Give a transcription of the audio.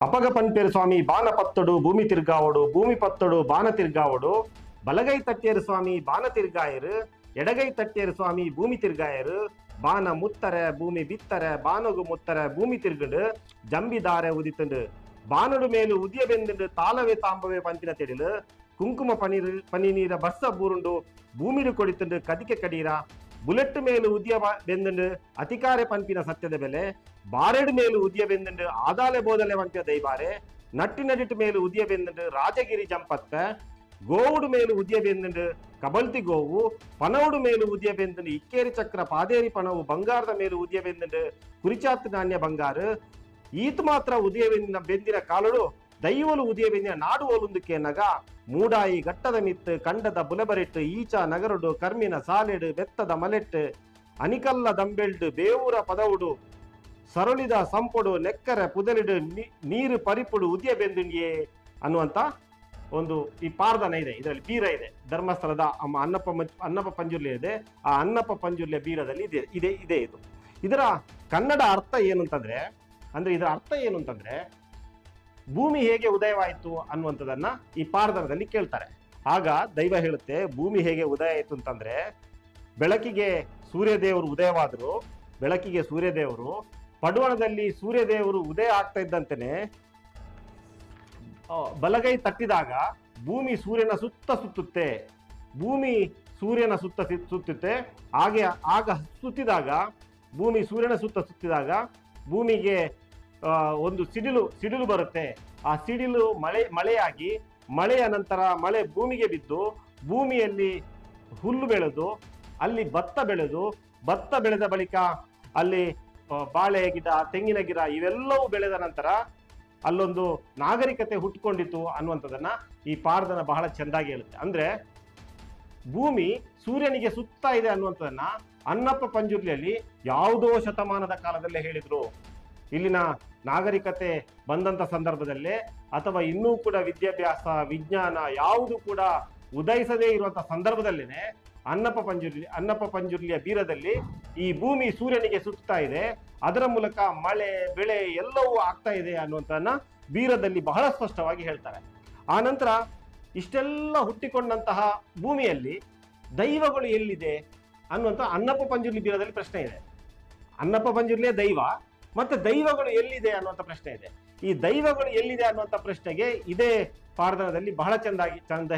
అపగ పంటేరు స్వామి బాణ పత్తడు భూమి తిరుగావడు భూమి పత్తడు బాణ తిరుగావడు బలగై తట్టేరు స్వామి బాణ తిరుగాయరు ఎడగై తట్టేరు స్వామి భూమి తిరుగాయరు బాణ ముత్తర భూమి బిత్తర బాణగు ముత్తర భూమి తిరుగుడు జంబిదార ఉదితుండు బాణుడు మేలు ఉదయబెందుడు తాళవే తాంబవే పంతిన తెడిలు కుంకుమ పని పనినీర బస్స బూరుండు భూమిని కొడితుండు కదికె కడీరా ಬುಲೆಟ್ ಮೇಲು ಉದಿಯ ಬ- ಬೆಂದುಂಡು ಅಧಿಕಾರೆ ಪಂಪಿನ ಸತ್ಯದ ಬೆಲೆ ಬಾರೆಡು ಮೇಲು ಉದಿಯ ಬೆಂದುಂಡು ಆದಾಲೆ ಬೋದಲೆ ಪಂಪಿನ ದೈಬಾರೆ ನಟ್ಟಿನಡಿಟ್ಟು ಮೇಲು ಉದಿಯ ಬೆಂದುಂಡು ರಾಜಗಿರಿ ಜಂಪತ್ತ ಗೋವುಡು ಮೇಲು ಉದಿಯ ಬೆಂದುಂಡು ಕಬಲ್ತಿ ಗೋವು ಪನವುಡು ಮೇಲು ಉದಿಯ ಬೆಂದುಂಡು ಇಕ್ಕೇರಿ ಚಕ್ರ ಪಾದೇರಿ ಪಣವು ಬಂಗಾರದ ಮೇಲು ಉದಿಯ ಬೆಂದುಂಡು ಕುರಿಚಾತ್ತು ನಾಣ್ಯ ಬಂಗಾರು ಈತ ಮಾತ್ರ ಉದಯ ಬೆಂದಿನ ಬೆಂದಿನ ಕಾಲುಡು ದೈವಲು ಉದಯವಿನ ನಾಡು ಒಲುಂದುಕೆ ನಗ, ಮೂಡಾಯಿ ಘಟ್ಟದ ಮಿತ್ತು, ಕಂಡದ ಬುಲಬರಿಟ್ಟು, ಈಚ ನಗರುಡು ಕರ್ಮಿನ ಸಾಲೆಡು, ಬೆತ್ತದ ಮಲೆಟ್ಟು, ಅನಿಕಲ್ಲ ದಂಬೆಲ್ಡು, ಬೇವೂರ ಪದವುಡು, ಸರಳಿದ ಸಂಪುಡು, ನೆಕ್ಕರೆ ಪುದಲಿಡು ನೀರು ಪರಿಪುಡು ಉದಿಯ ಬೆಂದುಂಡಿಯೇ ಅನ್ನುವಂತ ಒಂದು ಈ ಪಾರ್ದನ ಇದೆ. ಇದರಲ್ಲಿ ಬೀರ ಇದೆ. ಧರ್ಮಸ್ಥಳದ ಅಮ್ಮ ಅನ್ನಪ್ಪ ಅನ್ನಪ್ಪ ಪಂಜುರ್ಲಿ ಇದೆ. ಆ ಅನ್ನಪ್ಪ ಪಂಜುರ್ಲಿಯ ಬೀರದಲ್ಲಿ ಇದೆ ಇದೆ ಇದೆ ಇದು. ಇದರ ಕನ್ನಡ ಅರ್ಥ ಏನು ಅಂತಂದ್ರೆ ಅಂದ್ರೆ ಇದರ ಅರ್ಥ ಏನು ಅಂತಂದ್ರೆ ಭೂಮಿ ಹೇಗೆ ಉದಯವಾಯಿತು ಅನ್ನುವಂಥದ್ದನ್ನ ಈ ಪಾರ್ದನದಲ್ಲಿ ಕೇಳ್ತಾರೆ. ಆಗ ದೈವ ಹೇಳುತ್ತೆ, ಭೂಮಿ ಹೇಗೆ ಉದಯ ಆಯಿತು ಅಂತಂದ್ರೆ, ಬೆಳಕಿಗೆ ಸೂರ್ಯದೇವರು ಉದಯವಾದರು, ಬೆಳಕಿಗೆ ಸೂರ್ಯದೇವರು, ಪಡುವಣದಲ್ಲಿ ಸೂರ್ಯದೇವರು ಉದಯ ಆಗ್ತಾ ಇದ್ದಂತೇನೆ ಬಲಗೈ ತಟ್ಟಿದಾಗ ಭೂಮಿ ಸೂರ್ಯನ ಸುತ್ತ ಸುತ್ತುತ್ತೆ. ಭೂಮಿ ಸೂರ್ಯನ ಸುತ್ತ ಸುತ್ತುತ್ತೆ. ಹಾಗೆ, ಆಗ ಸುತ್ತಿದಾಗ, ಭೂಮಿ ಸೂರ್ಯನ ಸುತ್ತ ಸುತ್ತಿದಾಗ, ಭೂಮಿಗೆ ಒಂದು ಸಿಡಿಲು ಸಿಡಿಲು ಬರುತ್ತೆ. ಆ ಸಿಡಿಲು ಮಳೆ, ಮಳೆಯಾಗಿ ಮಳೆಯ ನಂತರ ಮಳೆ ಭೂಮಿಗೆ ಬಿದ್ದು ಭೂಮಿಯಲ್ಲಿ ಹುಲ್ಲು ಬೆಳೆದು, ಅಲ್ಲಿ ಭತ್ತ ಬೆಳೆದು, ಭತ್ತ ಬೆಳೆದ ಬಳಿಕ ಅಲ್ಲಿ ಬಾಳೆ ಗಿಡ, ತೆಂಗಿನ ಗಿಡ ಇವೆಲ್ಲವೂ ಬೆಳೆದ ನಂತರ ಅಲ್ಲೊಂದು ನಾಗರಿಕತೆ ಹುಟ್ಟುಕೊಂಡಿತು ಅನ್ನುವಂಥದ್ದನ್ನ ಈ ಪಾರ್ದನ ಬಹಳ ಚೆಂದಾಗಿ ಹೇಳುತ್ತೆ. ಅಂದ್ರೆ ಭೂಮಿ ಸೂರ್ಯನಿಗೆ ಸುತ್ತ ಇದೆ ಅನ್ನುವಂಥದ್ದನ್ನ ಅನ್ನಪ್ಪ ಪಂಜುರ್ಲಿಯಲ್ಲಿ ಯಾವುದೋ ಶತಮಾನದ ಕಾಲದಲ್ಲೇ ಹೇಳಿದ್ರು. ಇಲ್ಲಿನ ನಾಗರಿಕತೆ ಬಂದಂತ ಸಂದರ್ಭದಲ್ಲಿ ಅಥವಾ ಇನ್ನೂ ಕೂಡ ವಿದ್ಯಾಭ್ಯಾಸ, ವಿಜ್ಞಾನ ಯಾವುದು ಕೂಡ ಉದಯಿಸದೇ ಇರುವಂಥ ಸಂದರ್ಭದಲ್ಲೇ ಅನ್ನಪ್ಪ ಪಂಜುರ್ಲಿ, ಅನ್ನಪ್ಪ ಪಂಜುರ್ಲಿಯ ಬೀರದಲ್ಲಿ ಈ ಭೂಮಿ ಸೂರ್ಯನಿಗೆ ಸುತ್ತಾ ಇದೆ. ಅದರ ಮೂಲಕ ಮಳೆ, ಬೆಳೆ ಎಲ್ಲವೂ ಆಗ್ತಾ ಇದೆ ಅನ್ನುವಂಥದ್ದನ್ನ ಬೀರದಲ್ಲಿ ಬಹಳ ಸ್ಪಷ್ಟವಾಗಿ ಹೇಳ್ತಾರೆ. ಆ ನಂತರ ಇಷ್ಟೆಲ್ಲ ಹುಟ್ಟಿಕೊಂಡಂತಹ ಭೂಮಿಯಲ್ಲಿ ದೈವಗಳು ಎಲ್ಲಿದೆ ಅನ್ನುವಂಥ ಅನ್ನಪ್ಪ ಪಂಜುರ್ಲಿ ಬೀರದಲ್ಲಿ ಪ್ರಶ್ನೆ ಇದೆ. ಅನ್ನಪ್ಪ ಪಂಜುರ್ಲಿಯ ದೈವ ಮತ್ತೆ ದೈವಗಳು ಎಲ್ಲಿದೆ ಅನ್ನುವಂಥ ಪ್ರಶ್ನೆ ಇದೆ. ಈ ದೈವಗಳು ಎಲ್ಲಿದೆ ಅನ್ನುವಂಥ ಪ್ರಶ್ನೆಗೆ ಇದೇ ಪಾರ್ದನದಲ್ಲಿ ಬಹಳ ಚೆಂದಾಗಿ ಚಂದ